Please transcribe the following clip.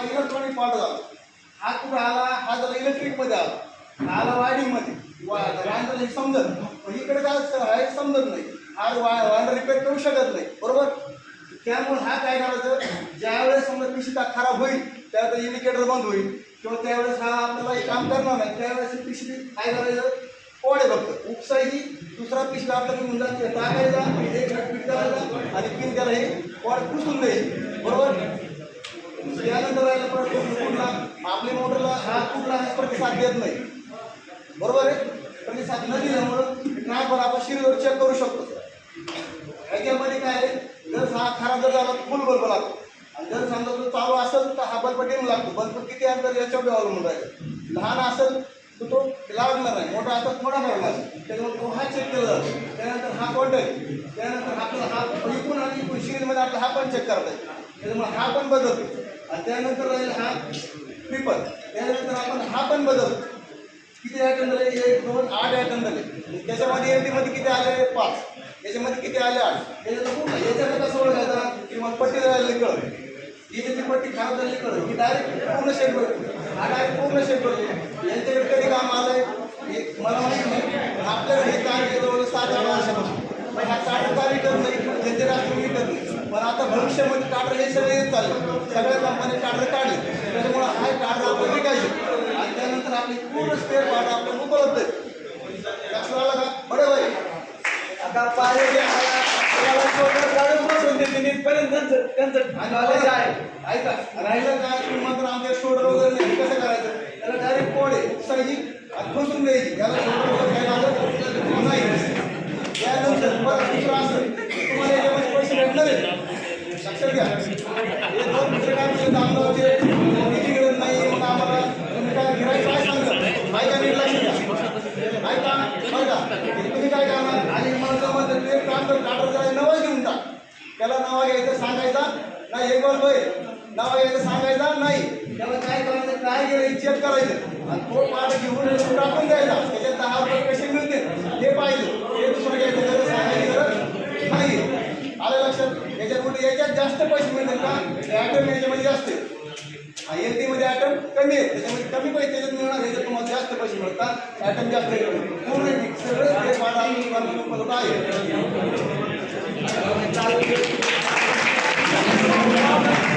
हा electronic part झाला. हा कुठं आला? हा झाला इलेक्ट्रिकमध्ये आला. आला वायरिंगमध्ये. वायर हे समजत पण इकडे काय समजत नाही. हा वाय वायर रिपेअर करू शकत नाही. बरोबर? त्यामुळे हा काय करायचं? ज्यावेळेस समजा पिशी खराब होईल त्यावेळेस इंडिकेटर बंद होईल. किंवा त्यावेळेस हा आपल्याला हे काम करणार नाही. त्यावेळेस पिशवी काय करायचं? पोळे फक्त उपसायची दुसरा पिशवी आपल्याला घेऊन टाकायचा एक नट पीठ करायचा आणि पिन त्याला हे पोळ पुसून द्यायची. यानंतर राहिला प्रश्न कुठला आपली मोटरला हा कुठला प्रतिसाद देत नाही. बरोबर आहे? प्रतिसाद न दिल्यामुळं ट्रॅकवर आपण शिरीवर चेक करू शकतो. ह्याच्यामध्ये काय आहे? जर हा खराब जर झाला फुल बल्ब लागतो. आणि जर समजा तो चालू असेल तर हा बल्ब टेम लागतो. बल्ब किती अंतर याच्यावर अवलंबून राहील. लहान असेल तर तो लागणार नाही. मोठा असेल थोडा लागतो त्याच्यामुळे तो हा चेक केला जातो. त्यानंतर हा कॉन्टॅक्ट त्यानंतर आपला हा इकून आणि इकून शिरीमध्ये आपला हा पण चेक करता येईल. त्याच्यामुळे हा पण बदलतो. आणि त्यानंतर राहील हा ट्रिपल त्यानंतर आपण हा पण बदलतो किती आयटम झाले एक दोन आठ आयटम झाले त्याच्यामध्ये एममध्ये किती आले? पाच. याच्यामध्ये किती आले? आठ. त्याच्यात पूर्ण याच्यात कसं ओळखायचा? किंवा पट्टी झालेली कळ याच्यातली पट्टी खराब झालेली कळ की डायरेक्ट पूर्ण शेट करतो हा डायरेक्ट पूर्ण शेट करतो यांच्याकडे कधी काम आलंय हे मला माहिती नाही आपल्याकडे हे काम केलं जवळ सात आठ वर्षापासून पण हा टाटा का विकत नाही ज्यांचे राष्ट्रीय नाही पण आता भविष्यामध्ये टाटर हे सगळे येत चालले सगळ्या कंपन्या टाटर काढले त्याच्यामुळे हा टाटर आपण विकायचे. आणि त्यानंतर आपले पूर्ण स्पेअर पार्ट आपण उपलब्ध आहे. लक्षात आलं का? बडे भाई आता पाहिजे ऐका राहिलं काय? तुम्ही मात्र आमच्या शोल्डर वगैरे नाही. कसं करायचं? त्याला डायरेक्ट पोडे उपसायची आणि खोसून द्यायची. याला शोल्डर वगैरे काय लागत नाही त्यानंतर परत दुसरं असं तुम्हाला याच्यामध्ये पैसे भेटणार आहेत लक्षात घ्या हे दोन गरज नाही आम्हाला तुम्ही काय काय सांगता लक्ष ऐका तुम्ही काय करणार आणि मला म्हणतात ते काम तर काढत जरा नवा घेऊन टाक त्याला नावा घ्यायचं सांगायचा नाही. एक बरोबर नावा घ्यायचं सांगायचा नाही. त्याला काय करायचं काय गेलं चेक करायचं. आणि तो पाठ घेऊन येऊन टाकून द्यायचा त्याच्यात दहा रुपये कसे मिळते ते पाहिजे ते दुसरं घ्यायचं त्याचं सांगायची गरज नाही आलं लक्षात याच्यात कुठे याच्यात जास्त पैसे मिळतील का ॲटम याच्यामध्ये जास्त आहे एल डीमध्ये ॲटम कमी आहे त्याच्यामध्ये कमी पैसे त्याच्यात मिळणार याच्यात तुम्हाला जास्त पैसे मिळतात ॲटम जास्त पूर्ण सगळं ते पाठ उपलब्ध आहे